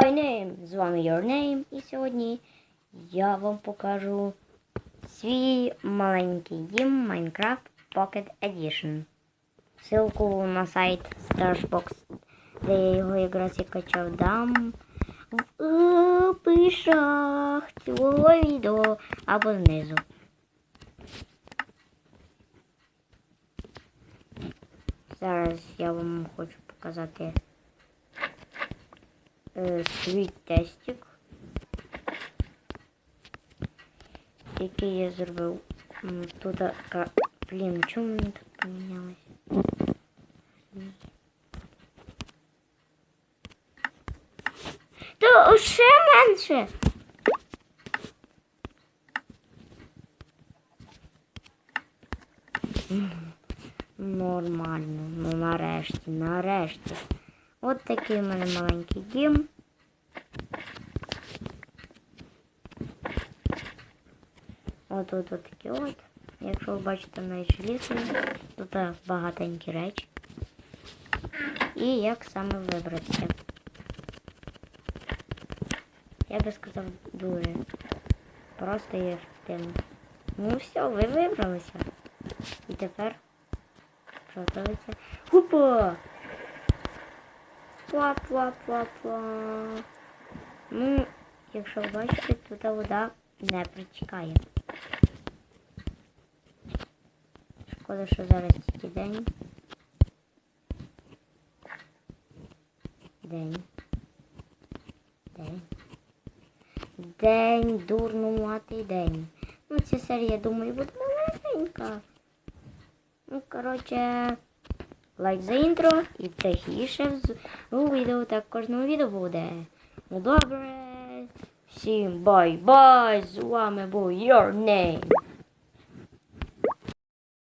Всім з вами Your Name і сьогодні я вам покажу свій маленький дім Minecraft Pocket Edition. Ссылку на сайт Stashbox, де я його якраз і качав, дам в описах цього відео або знизу. Зараз я вам хочу показати е, свій тестик, який я зробив. Тут, ка- блін, чому мені так помінялось? То ще менше. Нормально, ну нарешті, нарешті. От такий у мене маленький дім. От от от такі от. Якщо ви бачите навіть лісу, тут багатенькі речі. І як саме вибратися. Я би сказав дуже просто і ефективно. Ну все, ви вибралися. І тепер готується. Хупа! Пла-пла-пла-пла. Ну, якщо ви бачите, тут вода не притікає. Шкода, що зараз тільки день. День. День. День, дурнуватий день. Ну, ця серія, думаю, буде маленька. Ну, коротше, лайк за інтро і тихіше у відео так кожного відео буде. Ну добре. Всім бай-бай! З вами був Your Name.